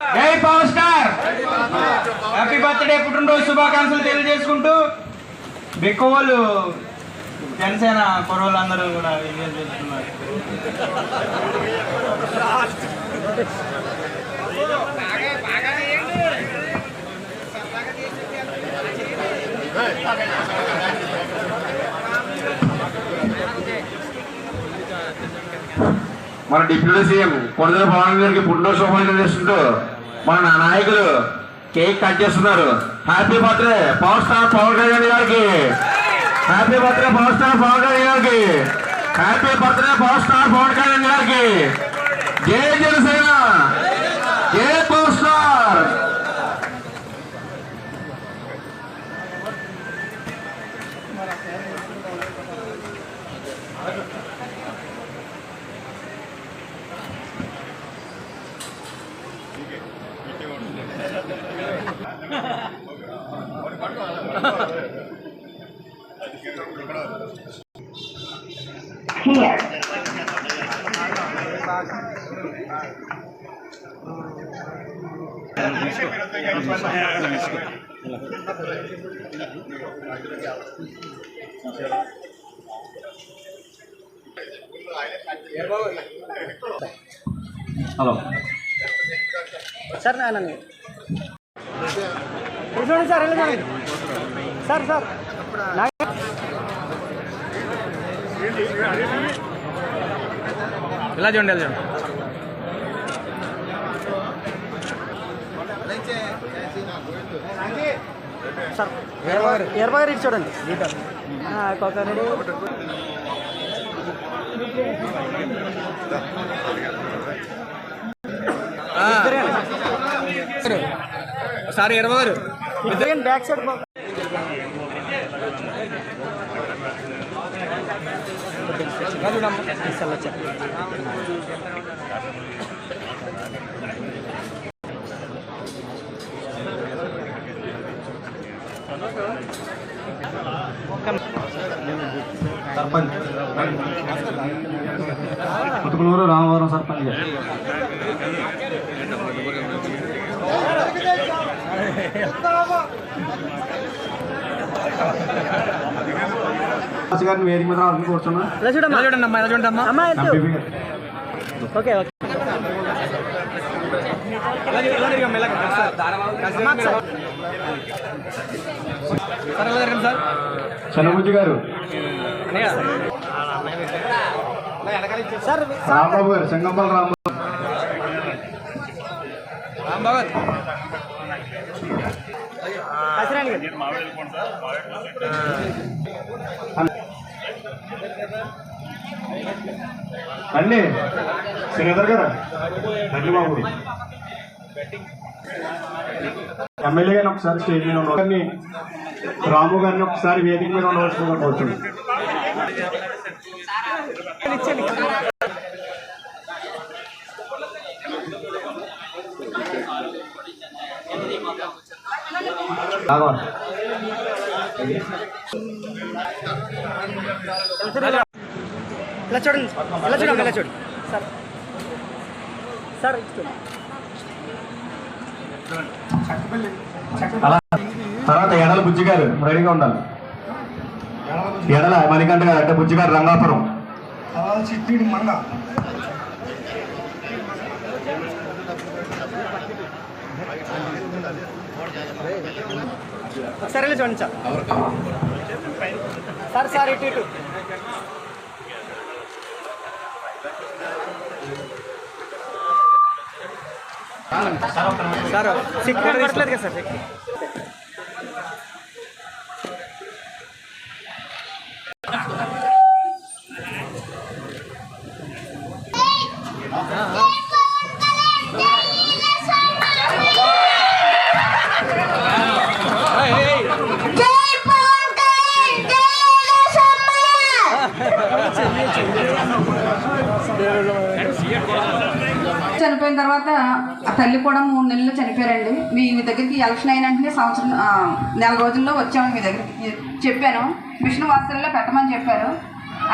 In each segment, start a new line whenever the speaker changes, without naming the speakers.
జై power star! Happy birthday పుట్టినరోజు శుభాకాంక్షలు తెలియజేసుకుంటూ బెక్కవాళ్ళు జనసేన కుర్రోళ్ళు అందరూ కూడా విజయం చేస్తున్నారు. Hey!
మన డిప్యూటీ సీఎం కొడదల పవన్ గారికి పుట్టినరోజు చేస్తుంటూ మన నా నాయకులు కేక్ కట్ చేస్తున్నారు. Happy birthday power star Pawan Kalyan గారికి. Happy birthday power star Pawan Kalyan గారికి. Happy birthday power star Pawan Kalyan గారికి. జై హలో.
సార్ నాన్న చూడండి సార్ వెళ్ళి చూడండి సార్ సార్.
ఇలా చూడండి ఇలా చూడండి.
సార్ బాగా ఇటు చూడండి. కొకరడి
సార్ ఇరవై
బ్యాక్ సైడ్ వచ్చా.
సర్పంచ్. ముతుకులూరు రామవరం సర్పంచ్ గారిని వేదిక మీద రావాలని
ఎత్తు.
ఎంపీపీ గారు. రాంబాబు గారు చెంగంపల్లి రాంబాబు.
రాంబాబు
రండి. శ్రీధర్ గారు రండి బాబు. ఎమ్మెల్యే గారిని ఒకసారి స్టేజ్ మీద రాము గారిని ఒకసారి వేదిక మీద కోరుతుంది రాఘవన్.
ఇలా చూడండి ఇలా చూడండి ఇలా చూడండి సార్ సార్.
అలా తర్వాత ఎడల బుజ్జి గారు రెడీగా ఉండాలి. ఎడల మణికంఠ గారు అంటే బుజ్జి గారు రంగాపురం
ఒకసారి ఇలా చూడండి సార్ సార్ సార్ ఇటు ఇటు.
సార్
సిక్ కదా సార్.
సంవత్సరం నెల రోజుల్లో వచ్చాము మీ దగ్గరికి. చెప్పాను మిషన్ వాస్తవుల్లో పెట్టమని చెప్పారు.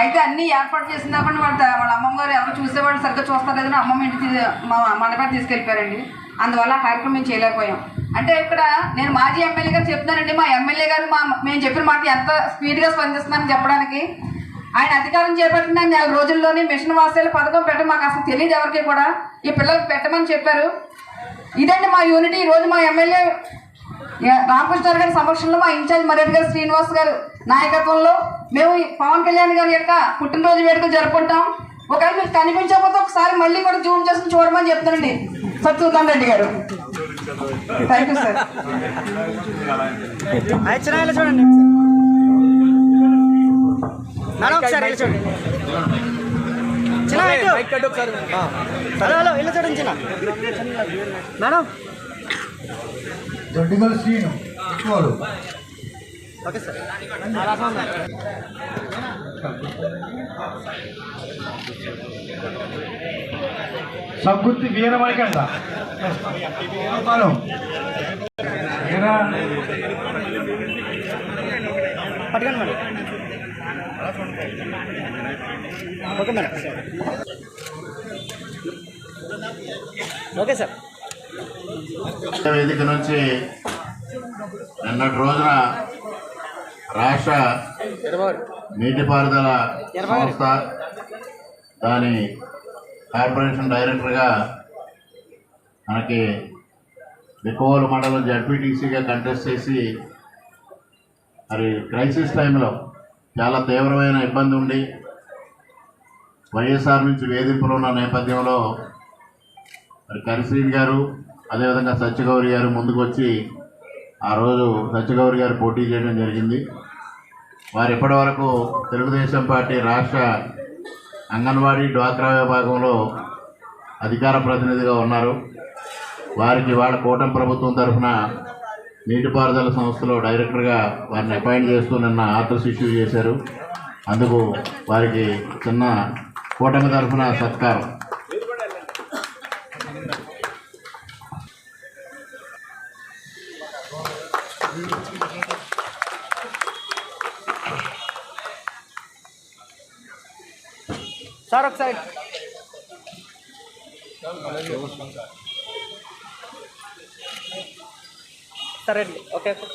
అయితే అన్నీ ఏర్పాటు చేసినప్పుడు వాళ్ళ వాళ్ళ అమ్మమ్మ గారు ఎవరు చూసేవాళ్ళు సరిగ్గా చూస్తారు లేదని అమ్మమ్మ ఇంటికి మా మండపాన్ని తీసుకెళ్ళిపోయారండి. అందువల్ల కార్యక్రమం కార్యక్రమం చేయలేకపోయాం. అంటే ఇక్కడ నేను మాజీ ఎమ్మెల్యే గారు చెప్తున్నానండి మా ఎమ్మెల్యే గారు మా మేము చెప్పిన మాట ఎంత స్పీడ్గా స్పందిస్తున్నానని చెప్పడానికి. ఆయన అధికారం చేపట్టిన నెల రోజుల్లోనే మిషన్ వాసాలు పథకం పెట్ట మాకు అసలు తెలియదు ఎవరికి కూడా. ఈ పిల్లలకు పెట్టమని చెప్పారు. ఇదండి మా యూనిటీ. ఈ రోజు మా ఎమ్మెల్యే రామకృష్ణ గారి సమక్షంలో మా ఇన్ఛార్జ్ మర్యాద గారు శ్రీనివాస్ గారు నాయకత్వంలో మేము ఈ పవన్ కళ్యాణ్ గారి యొక్క పుట్టినరోజు వేడుక జరుపుకుంటాం. ఒకవేళ మీకు కనిపించకపోతే ఒకసారి మళ్ళీ కూడా జూమ్ చేసుకుని చూడమని చెప్తానండి. సత్యనారాయణ రెడ్డి గారు. థ్యాంక్ యూ సార్
చూడండి. మేడం.
దొడ్డిగల శ్రీను ఎక్కువలు
ఓకే సార్.
సబ్బుత్తి వీరమణికండ మనం వీర.
పట్టుకోండి madam okay madam. Okay sir.
వేదిక నుంచి నిన్నటి రోజున రాష్ట్ర నీటిపారుదల సంస్థ దాని కార్పొరేషన్ డైరెక్టర్గా మనకి బికోవల్ మండలం జడ్పీటీసీగా కంటెస్ట్ చేసి మరి క్రైసిస్ టైంలో చాలా తీవ్రమైన ఇబ్బంది ఉండి వైఎస్ఆర్ నుంచి వేధింపులు ఉన్న నేపథ్యంలో మరి కరిశ్రీన్ గారు అదేవిధంగా సత్యగౌరి గారు ముందుకు వచ్చి ఆ రోజు సత్యగౌరి గారు పోటీ చేయడం జరిగింది. వారు ఇప్పటి వరకు తెలుగుదేశం పార్టీ రాష్ట్ర అంగన్వాడీ డ్వాక్రా విభాగంలో అధికార ప్రతినిధిగా ఉన్నారు. వారికి వాళ్ళ కూటమి ప్రభుత్వం తరఫున నీటిపారుదల సంస్థలో డైరెక్టర్గా వారిని అపాయింట్ చేస్తూ నిన్న ఆర్డర్స్ ఇష్యూ చేశారు. అందుకు వారికి చిన్న కూటమి తరఫున సత్కారం.
సార్ ఒకసారి sir ready okay okay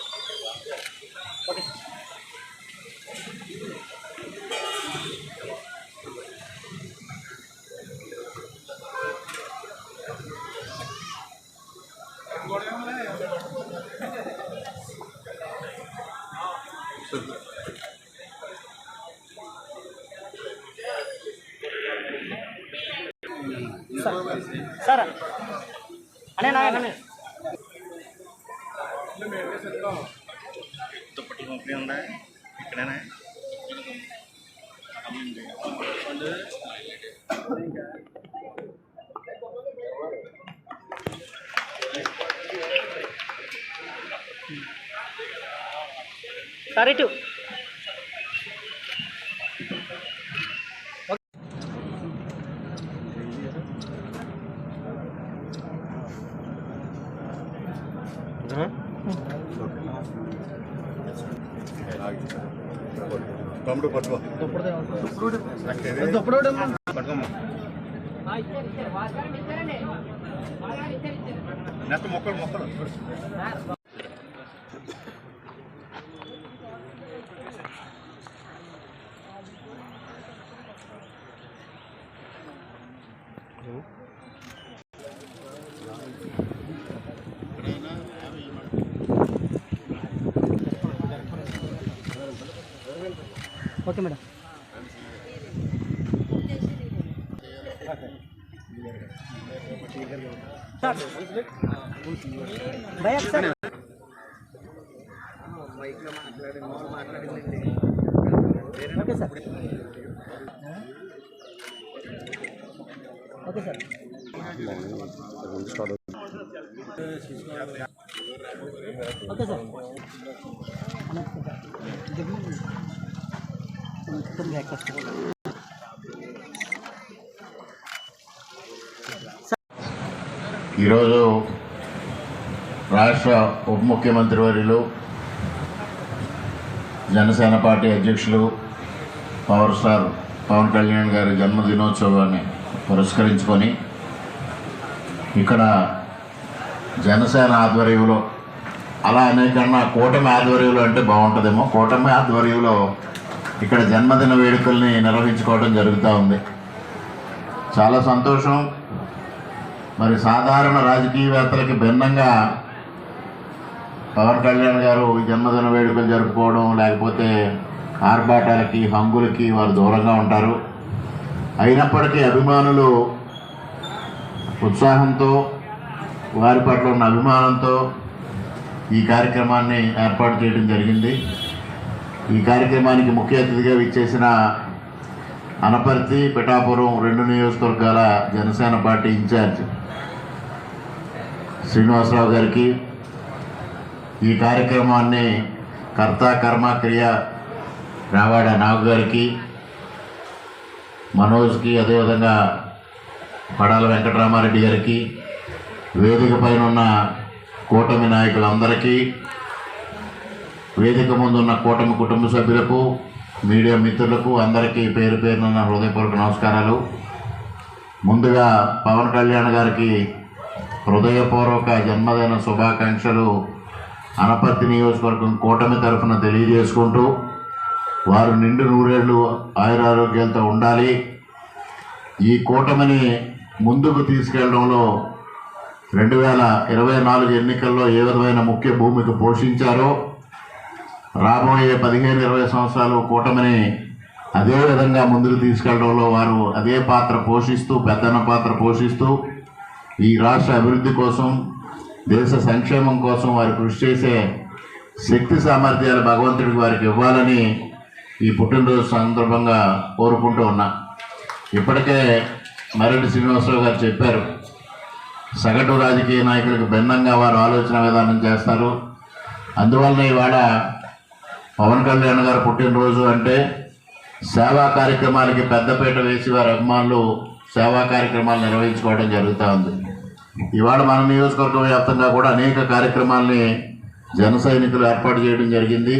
sir అనే నా తమ్ముడు పట్టుకో. నెక్స్ట్ మొక్కలు మొక్కలు. ఓకే మేడం సార్ భయ sir okay sir okay sir okay sir
ఈరోజు రాష్ట్ర ఉప ముఖ్యమంత్రి వర్యులు జనసేన పార్టీ అధ్యక్షులు పవర్ స్టార్ పవన్ కళ్యాణ్ గారి జన్మదినోత్సవాన్ని పురస్కరించుకొని ఇక్కడ జనసేన ఆధ్వర్యంలో అలా అనేకన్నా కూటమి ఆధ్వర్యంలో అంటే బాగుంటుందేమో. కూటమి ఆధ్వర్యంలో ఇక్కడ జన్మదిన వేడుకల్ని నిర్వహించుకోవడం జరుగుతూ ఉంది. చాలా సంతోషం. మరి సాధారణ రాజకీయవేత్తలకి భిన్నంగా పవన్ కళ్యాణ్ గారు జన్మదిన వేడుకలు జరుపుకోవడం లేకపోతే ఆర్భాటాలకి హంగులకి వారు దూరంగా ఉంటారు. అయినప్పటికీ అభిమానులు ఉత్సాహంతో వారి పట్ల ఉన్న అభిమానంతో ఈ కార్యక్రమాన్ని ఏర్పాటు చేయడం జరిగింది. ఈ కార్యక్రమానికి ముఖ్య అతిథిగా విచ్చేసిన అనపర్తి పిఠాపురం రెండు నియోజకవర్గాల జనసేన పార్టీ ఇన్ఛార్జ్ శ్రీనివాసరావు గారికి ఈ కార్యక్రమాన్ని కర్త కర్మ క్రియ రావాడ నాగు గారికి మనోజ్కి అదేవిధంగా పడాల వెంకటరామారెడ్డి గారికి వేదిక పైన ఉన్న కూటమి నాయకులందరికీ వేదిక ముందున్న కూటమి కుటుంబ సభ్యులకు మీడియా మిత్రులకు అందరికీ పేరు పేరున హృదయపూర్వక నమస్కారాలు. ముందుగా పవన్ కళ్యాణ్ గారికి హృదయపూర్వక జన్మదిన శుభాకాంక్షలు అనపర్తి నియోజకవర్గం కూటమి తరఫున తెలియజేసుకుంటూ వారు నిండు నూరేళ్ళు ఆయురారోగ్యాలతో ఉండాలి. ఈ కూటమిని ముందుకు తీసుకెళ్ళడంలో రెండు వేల ఇరవై నాలుగు ఎన్నికల్లో ఏ విధమైన ముఖ్య భూమిక పోషించారో రాబోయే పదిహేను ఇరవై సంవత్సరాలు కూటమిని అదే విధంగా ముందుకు తీసుకెళ్ళడంలో వారు అదే పాత్ర పోషిస్తూ పెద్దన్న పాత్ర పోషిస్తూ ఈ రాష్ట్ర అభివృద్ధి కోసం దేశ సంక్షేమం కోసం వారు కృషి చేసే శక్తి సామర్థ్యాలు భగవంతుడికి వారికి ఇవ్వాలని ఈ పుట్టినరోజు సందర్భంగా కోరుకుంటూ ఉన్నా. ఇప్పటికే మరెడ్డి శ్రీనివాసరావు గారు చెప్పారు సగటు రాజకీయ నాయకులకు భిన్నంగా వారు ఆలోచన విధానం చేస్తారు. అందువలన ఇవాళ పవన్ కళ్యాణ్ గారు పుట్టినరోజు అంటే సేవా కార్యక్రమాలకి పెద్దపీట వేసి వారి అభిమానులు సేవా కార్యక్రమాలు నిర్వహించుకోవడం జరుగుతూ ఉంది. ఇవాళ మన నియోజకవర్గం వ్యాప్తంగా కూడా అనేక కార్యక్రమాల్ని జన సైనికులు ఏర్పాటు చేయడం జరిగింది.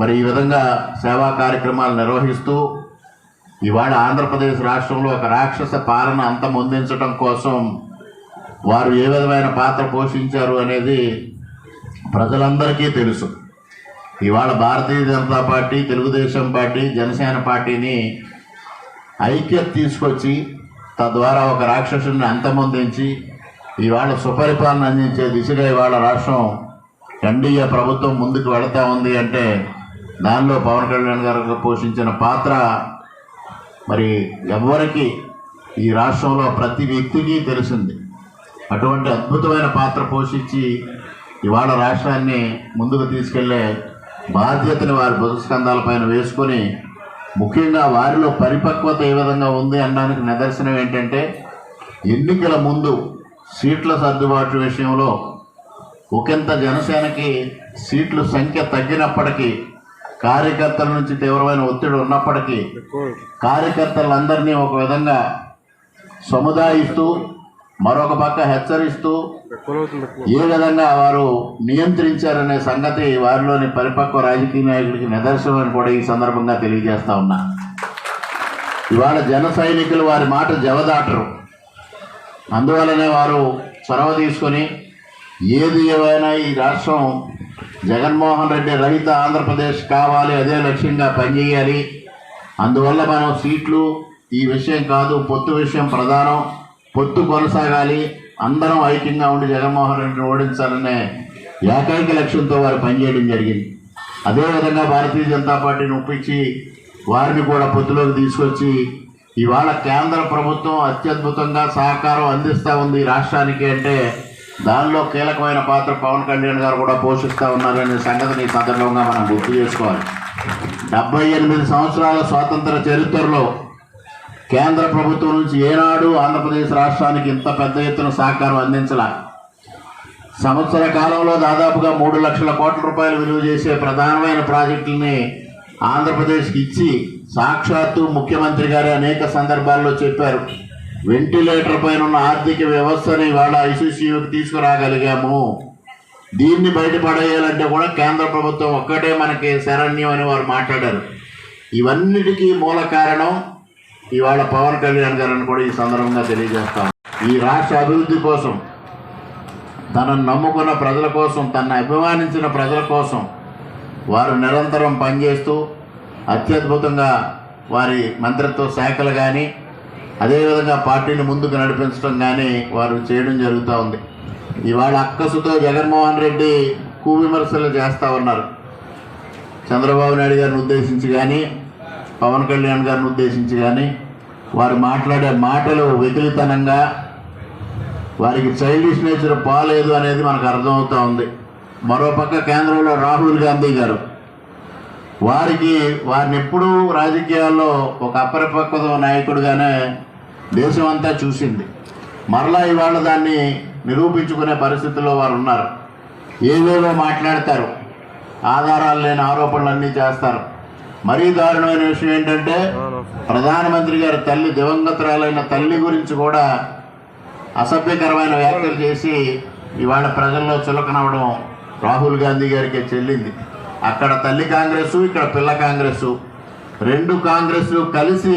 మరి ఈ విధంగా సేవా కార్యక్రమాలు నిర్వహిస్తూ ఇవాళ ఆంధ్రప్రదేశ్ రాష్ట్రంలో ఒక రాక్షస పాలన అంతమొందించడం కోసం వారు ఏ విధమైన పాత్ర పోషించారు అనేది ప్రజలందరికీ తెలుసు. ఇవాళ భారతీయ జనతా పార్టీ తెలుగుదేశం పార్టీ జనసేన పార్టీని ఐక్యత తీసుకొచ్చి తద్వారా ఒక రాక్షసుని అంతమొందించి ఇవాళ సుపరిపాలన అందించే దిశగా ఇవాళ రాష్ట్రం ఎన్డీఏ ప్రభుత్వం ముందుకు వెళతా ఉంది అంటే దానిలో పవన్ కళ్యాణ్ గారు పోషించిన పాత్ర మరి ఎవరికి ఈ రాష్ట్రంలో ప్రతి వ్యక్తికి తెలిసింది. అటువంటి అద్భుతమైన పాత్ర పోషించి ఇవాళ రాష్ట్రాన్ని ముందుకు తీసుకెళ్ళే బాధ్యతని వారి భుజస్కంధాలపైన వేసుకొని ముఖ్యంగా వారిలో పరిపక్వత ఏ విధంగా ఉంది అనడానికి నిదర్శనం ఏంటంటే ఎన్నికల ముందు సీట్ల సర్దుబాటు విషయంలో ఒకంత జనసేనకి సీట్లు సంఖ్య తగ్గినప్పటికీ కార్యకర్తల నుంచి తీవ్రమైన ఒత్తిడి ఉన్నప్పటికీ కార్యకర్తలందరినీ ఒక విధంగా సముదాయిస్తూ మరొక పక్క హెచ్చరిస్తూ ఏ విధంగా వారు నియంత్రించారనే సంగతి వారిలోని పరిపక్వ రాజకీయ నాయకుడికి నిదర్శనం అని కూడా ఈ సందర్భంగా తెలియజేస్తా ఉన్నా. ఇవాళ జన సైనికులు వారి మాట జవదాటరు. అందువలనే వారు చొరవ తీసుకొని ఏది ఏమైనా ఈ రాష్ట్రం జగన్మోహన్ రెడ్డి రహిత ఆంధ్రప్రదేశ్ కావాలి అదే లక్ష్యంగా పనిచేయాలి. అందువల్ల మనం సీట్లు ఈ విషయం కాదు పొత్తు విషయం ప్రధానం. పొత్తు కొనసాగాలి. అందరం ఐక్యంగా ఉండి జగన్మోహన్ రెడ్డిని ఓడించాలనే ఏకైక లక్ష్యంతో వారు పనిచేయడం జరిగింది. అదేవిధంగా భారతీయ జనతా పార్టీని ఒప్పించి వారిని కూడా పొత్తులోకి తీసుకొచ్చి ఇవాళ కేంద్ర ప్రభుత్వం అత్యద్భుతంగా సహకారం అందిస్తూ ఉంది రాష్ట్రానికి అంటే దానిలో కీలకమైన పాత్ర పవన్ కళ్యాణ్ గారు కూడా పోషిస్తూ ఉన్నారనే సంగతిని సందర్భంగా మనం గుర్తు చేసుకోవాలి. డెబ్బై ఎనిమిది సంవత్సరాల స్వాతంత్ర చరిత్రలో కేంద్ర ప్రభుత్వం నుంచి ఏనాడు ఆంధ్రప్రదేశ్ రాష్ట్రానికి ఇంత పెద్ద ఎత్తున సహకారం అందించలా. సంవత్సర కాలంలో దాదాపుగా మూడు లక్షల కోట్ల రూపాయలు విలువ చేసే ప్రధానమైన ప్రాజెక్టుల్ని ఆంధ్రప్రదేశ్కి ఇచ్చి సాక్షాత్తు ముఖ్యమంత్రి గారు అనేక సందర్భాల్లో చెప్పారు. వెంటిలేటర్ పైన ఉన్న ఆర్థిక వ్యవస్థని వాళ్ళ ఐసీసీయూకి తీసుకురాగలిగాము. దీన్ని బయటపడేయాలంటే కూడా కేంద్ర ప్రభుత్వం ఒక్కటే మనకి శరణ్యం అని వారు మాట్లాడారు. ఇవన్నిటికీ మూల కారణం ఇవాళ పవన్ కళ్యాణ్ గారిని కూడా ఈ సందర్భంగా తెలియజేస్తాం ఈ రాష్ట్ర అభివృద్ధి కోసం తనను నమ్ముకున్న ప్రజల కోసం తనను అభిమానించిన ప్రజల కోసం వారు నిరంతరం పనిచేస్తూ అత్యద్భుతంగా వారి మంత్రిత్వ శాఖలు కానీ అదేవిధంగా పార్టీని ముందుకు నడిపించడం కానీ వారు చేయడం జరుగుతూ ఉంది. ఇవాళ అక్కసుతో జగన్మోహన్ రెడ్డి కువిమర్శలు చేస్తూ ఉన్నారు. చంద్రబాబు నాయుడు గారిని ఉద్దేశించి కానీ పవన్ కళ్యాణ్ గారిని ఉద్దేశించి కానీ వారు మాట్లాడే మాటలు వెకిలితనంగా వారికి చైల్డిష్ నేచర్ పోలేదు అనేది మనకు అర్థమవుతూ ఉంది. మరోపక్క కేంద్రంలో రాహుల్ గాంధీ గారు. వారికి వారిని ఎప్పుడూ రాజకీయాల్లో ఒక అపరిపక్వత నాయకుడిగానే దేశం అంతా చూసింది. మరలా ఇవాళ దాన్ని నిరూపించుకునే పరిస్థితుల్లో వారు ఉన్నారు. ఏవేవో మాట్లాడతారు. ఆధారాలు లేని ఆరోపణలన్నీ చేస్తారు. మరీ దారుణమైన విషయం ఏంటంటే ప్రధానమంత్రి గారి తల్లి దివంగతురాలైన తల్లి గురించి కూడా అసభ్యకరమైన వ్యాఖ్యలు చేసి ఇవాళ ప్రజల్లో చులకనవడం రాహుల్ గాంధీ గారికి చెల్లింది. అక్కడ తల్లి కాంగ్రెస్ ఇక్కడ పిల్ల కాంగ్రెస్ రెండు కాంగ్రెస్లు కలిసి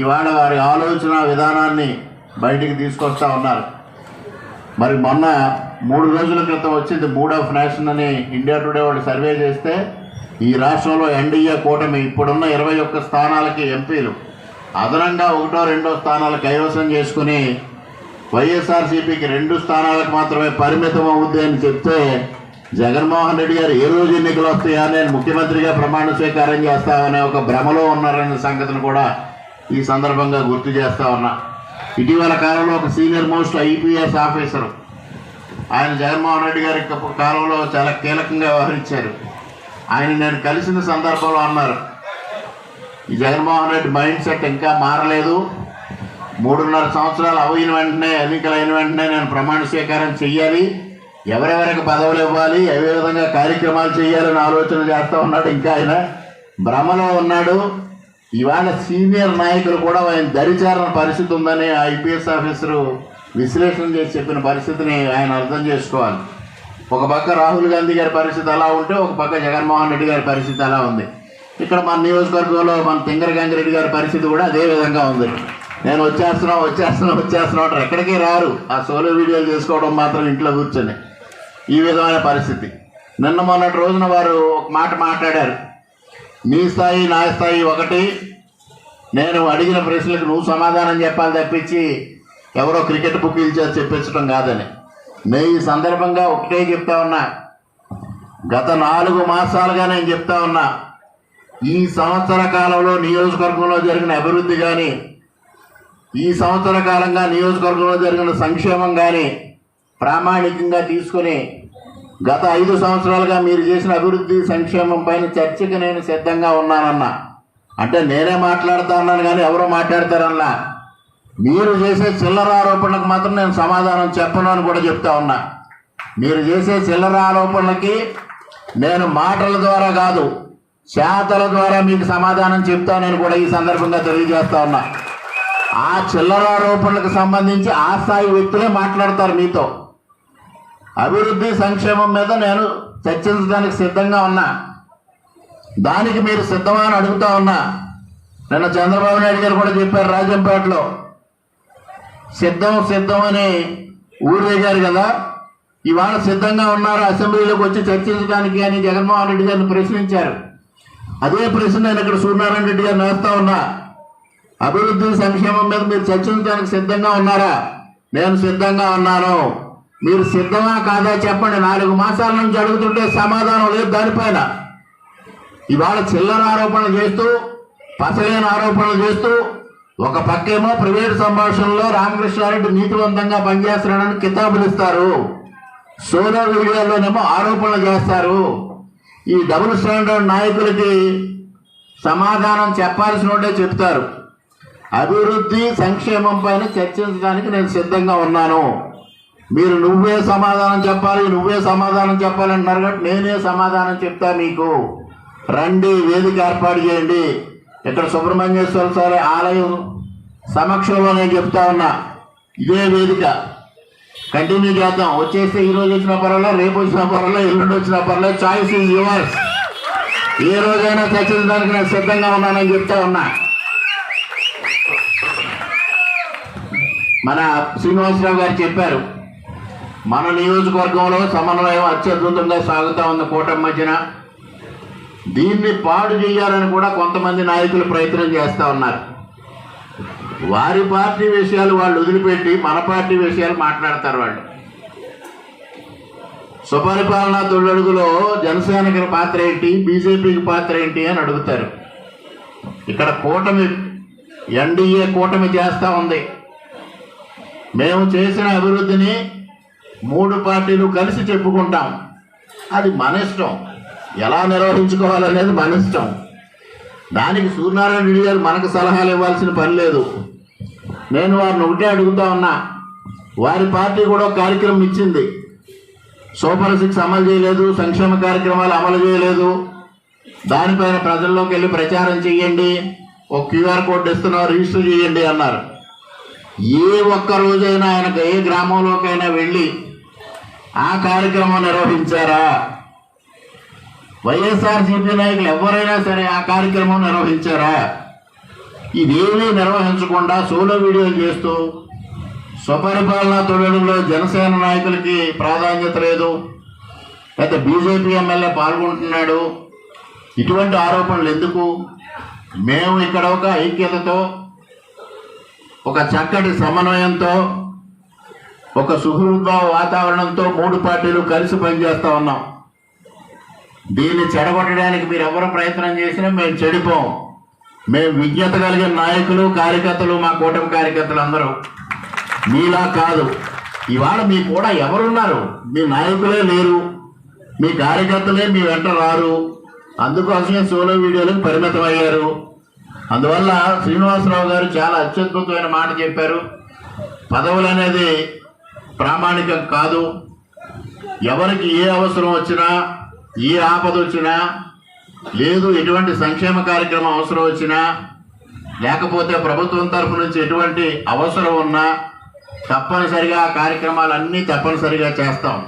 ఇవాళ వారి ఆలోచన విధానాన్ని బయటికి తీసుకొస్తా ఉన్నారు. మరి మొన్న మూడు రోజుల క్రితం వచ్చింది మూడ్ ఆఫ్ నేషన్ అని ఇండియా టుడే వాళ్ళు సర్వే చేస్తే ఈ రాష్ట్రంలో ఎన్డీఏ కూటమి ఇప్పుడున్న ఇరవై ఒక్క స్థానాలకి ఎంపీలు. అదనంగా ఒకటో రెండో స్థానాలు కైవసం చేసుకుని వైఎస్ఆర్సీపీకి రెండు స్థానాలకు మాత్రమే పరిమితం అవుద్ది అని చెప్తే జగన్మోహన్ రెడ్డి గారు ఏ రోజు ఎన్నికలు వస్తాయా నేను ముఖ్యమంత్రిగా ప్రమాణ స్వీకారం చేస్తామనే ఒక భ్రమలో ఉన్నారనే సంగతిని కూడా ఈ సందర్భంగా గుర్తు చేస్తా ఉన్నా. ఇటీవల కాలంలో ఒక సీనియర్ మోస్ట్ ఐపీఎస్ ఆఫీసర్. ఆయన జగన్మోహన్ రెడ్డి గారి కాలంలో చాలా కీలకంగా వ్యవహరించారు. ఆయన నేను కలిసిన సందర్భంలో అన్నారు ఈ జగన్మోహన్ రెడ్డి మైండ్ సెట్ ఇంకా మారలేదు. మూడున్నర సంవత్సరాలు అయిన వెంటనే ఎన్నికలు అయిన వెంటనే నేను ప్రమాణ స్వీకారం చెయ్యాలి. ఎవరెవరికి పదవులు ఇవ్వాలి ఏ విధంగా కార్యక్రమాలు చేయాలని ఆలోచన చేస్తూ ఉన్నాడు. ఇంకా ఆయన భ్రమలో ఉన్నాడు. ఇవాళ సీనియర్ నాయకులు కూడా ఆయన దరిచారణ పరిస్థితి ఉందని ఐపీఎస్ ఆఫీసరు విశ్లేషణ చేసి చెప్పిన పరిస్థితిని ఆయన అర్థం చేసుకోవాలి. ఒక పక్క రాహుల్ గాంధీ గారి పరిస్థితి అలా ఉంటే ఒక పక్క జగన్మోహన్ రెడ్డి గారి పరిస్థితి అలా ఉంది. ఇక్కడ మన నియోజకవర్గంలో మన తింగర గంగిరెడ్డి గారి పరిస్థితి కూడా అదే విధంగా ఉంది. నేను వచ్చేస్తున్నా వచ్చేస్తున్నా వచ్చేస్తున్నా అంటారు. ఎక్కడికి రారు. ఆ సోలో వీడియోలు చేసుకోవడం మాత్రం ఇంట్లో కూర్చొని. ఈ విధమైన పరిస్థితి. నిన్న మొన్నటి రోజున వారు ఒక మాట మాట్లాడారు. నీ స్థాయి నా స్థాయి ఒకటి. నేను అడిగిన ప్రశ్నలకు నువ్వు సమాధానం చెప్పాలి తప్పించి ఎవరో క్రికెట్ బుక్ చేసి చెప్పించడం కాదని. నేను ఈ సందర్భంగా ఒకటే చెప్తా ఉన్నా. గత నాలుగు మాసాలుగా నేను చెప్తా ఉన్నా. ఈ సంవత్సర కాలంలో నియోజకవర్గంలో జరిగిన అభివృద్ధి కానీ ఈ సంవత్సర కాలంగా నియోజకవర్గంలో జరిగిన సంక్షేమం కానీ ప్రామాణికంగా తీసుకొని గత ఐదు సంవత్సరాలుగా మీరు చేసిన అభివృద్ధి సంక్షేమం పైన చర్చకి నేను సిద్ధంగా ఉన్నానన్నా. అంటే నేనే మాట్లాడుతా ఉన్నాను కానీ ఎవరో మాట్లాడతారన్నా. మీరు చేసే చిల్లర ఆరోపణలకు మాత్రం నేను సమాధానం చెప్పను అని కూడా చెప్తా ఉన్నా. మీరు చేసే చిల్లర ఆరోపణలకి నేను మాటల ద్వారా కాదు చేతల ద్వారా మీకు సమాధానం చెప్తానని కూడా ఈ సందర్భంగా తెలియజేస్తా ఉన్నా. ఆ చిల్లర ఆరోపణలకు సంబంధించి ఆ స్థాయి వ్యక్తులే మాట్లాడతారు మీతో. అభివృద్ధి సంక్షేమం మీద నేను చర్చించడానికి సిద్ధంగా ఉన్నా. దానికి మీరు సిద్ధమా అని అడుగుతా ఉన్నా. నిన్న చంద్రబాబు నాయుడు గారు కూడా చెప్పారు రాజంపేటలో. సిద్ధం సిద్ధం అని ఊరేగారు కదా? ఇవాళ సిద్ధంగా ఉన్నారు? అసెంబ్లీలోకి వచ్చి చర్చించడానికి అని జగన్మోహన్ రెడ్డి గారిని ప్రశ్నించారు. అదే ప్రశ్న నేను ఇక్కడ సూర్యనారాయణ రెడ్డి గారిని వేస్తా ఉన్నా. అభివృద్ధి సంక్షేమం మీద మీరు చర్చించడానికి సిద్ధంగా ఉన్నారా? నేను సిద్ధంగా ఉన్నాను. మీరు సిద్ధమా కాదా చెప్పండి. నాలుగు మాసాల నుంచి అడుగుతుంటే సమాధానం లేదు దానిపైన. ఇవాళ చిల్లర ఆరోపణలు చేస్తూ పసలేని ఆరోపణలు చేస్తూ ఒక పక్కేమో ప్రైవేట్ సంభాషణలో రామకృష్ణారెడ్డి నీతివంతంగా పనిచేస్తున్నాడని కితాబులు ఇస్తారు. సోలార్ వీడియోలోనేమో ఆరోపణలు చేస్తారు. ఈ డబుల్ స్టాండర్డ్ నాయకులకి సమాధానం చెప్పాల్సిన ఉంటే చెప్తారు. అభివృద్ధి సంక్షేమం పైన చర్చించడానికి నేను సిద్ధంగా ఉన్నాను. మీరు నువ్వే సమాధానం చెప్పాలి నువ్వే సమాధానం చెప్పాలంటున్నారు కాబట్టి నేనే సమాధానం చెప్తా మీకు. రండి వేదిక ఏర్పాటు చేయండి. ఇక్కడ సుబ్రహ్మణ్యేశ్వర స్వామి ఆలయం సమక్షంలో నేను చెప్తా ఉన్నా. ఇదే వేదిక. కంటిన్యూ చేద్దాం. వచ్చేస్తే ఈ రోజు వచ్చిన పర్వాలేదు రేపు వచ్చిన పర్వాలేదు ఎల్లుండి వచ్చిన పర్వాలేదు. చాయిస్ ఈజ్ యువర్స్ ఏ రోజైనా చర్చించడానికి నేను సిద్ధంగా ఉన్నానని చెప్తా ఉన్నా. మన శ్రీనివాసరావు గారు చెప్పారు మన నియోజకవర్గంలో సమన్వయం అత్యద్భుతంగా సాగుతూ ఉంది కూటమి మధ్యన. దీన్ని పాడు చేయాలని కూడా కొంతమంది నాయకులు ప్రయత్నం చేస్తూ ఉన్నారు. వారి పార్టీ విషయాలు వాళ్ళు వదిలిపెట్టి మన పార్టీ విషయాలు మాట్లాడతారు వాళ్ళు. స్వపరిపాలన తొలడుగులో జనసేనకి పాత్ర ఏంటి? బీజేపీకి పాత్ర ఏంటి అని అడుగుతారు. ఇక్కడ కూటమి ఎన్డీఏ కూటమి చేస్తూ ఉంది. మేము చేసిన అభివృద్ధిని మూడు పార్టీలు కలిసి చెప్పుకుంటాం. అది మన ఇష్టం. ఎలా నిర్వహించుకోవాలనేది మన ఇష్టం. దానికి సూర్యనారాయణ రెడ్డి గారు మనకు సలహాలు ఇవ్వాల్సిన పని లేదు. నేను వారిని ఒకటే అడుగుతా ఉన్నా. వారి పార్టీ కూడా కార్యక్రమం ఇచ్చింది. సూపర్ సిక్స్ అమలు చేయలేదు సంక్షేమ కార్యక్రమాలు అమలు చేయలేదు. దానిపైన ప్రజల్లోకి వెళ్ళి ప్రచారం చేయండి ఒక క్యూఆర్ కోడ్ ఇస్తున్నాం రిజిస్టర్ చేయండి అన్నారు. ఏ ఒక్క రోజైనా ఆయనకు ఏ గ్రామంలోకైనా వెళ్ళి ఆ కార్యక్రమం నిర్వహించారా? వైఎస్ఆర్సీపీ నాయకులు ఎవరైనా సరే ఆ కార్యక్రమం నిర్వహించారా? ఇదేమీ నిర్వహించకుండా సోలో వీడియోలు చేస్తూ స్వపరిపాలన తొలడులో జనసేన నాయకులకి ప్రాధాన్యత లేదు. లేకపోతే బీజేపీ ఎమ్మెల్యే పాల్గొంటున్నాడు. ఇటువంటి ఆరోపణలు ఎందుకు? మేము ఇక్కడ ఒక ఐక్యతతో ఒక చక్కటి సమన్వయంతో ఒక సుహృద్భావ వాతావరణంతో మూడు పార్టీలు కలిసి పనిచేస్తా ఉన్నాం. దీన్ని చెడగొట్టడానికి మీరు ఎవరు ప్రయత్నం చేసినా మేము చెడిపోం. మేము విజ్ఞత కలిగిన నాయకులు కార్యకర్తలు మా కూటమి కార్యకర్తలు అందరూ. మీలా కాదు. ఇవాళ మీ కూడా ఎవరున్నారు? మీ నాయకులే లేరు. మీ కార్యకర్తలే మీ వెంట రారు. అందుకోసమే సోలో వీడియోలకు పరిమితం అయ్యారు. అందువల్ల శ్రీనివాసరావు గారు చాలా అత్యద్భుతమైన మాట చెప్పారు. పదవులు అనేది ప్రామాణికం కాదు. ఎవరికి ఏ అవసరం వచ్చినా ఏ ఆపద వచ్చినా లేదు ఎటువంటి సంక్షేమ కార్యక్రమం అవసరం వచ్చినా లేకపోతే ప్రభుత్వం తరఫు నుంచి ఎటువంటి అవసరం ఉన్నా తప్పనిసరిగా ఆ కార్యక్రమాలన్నీ తప్పనిసరిగా చేస్తాం.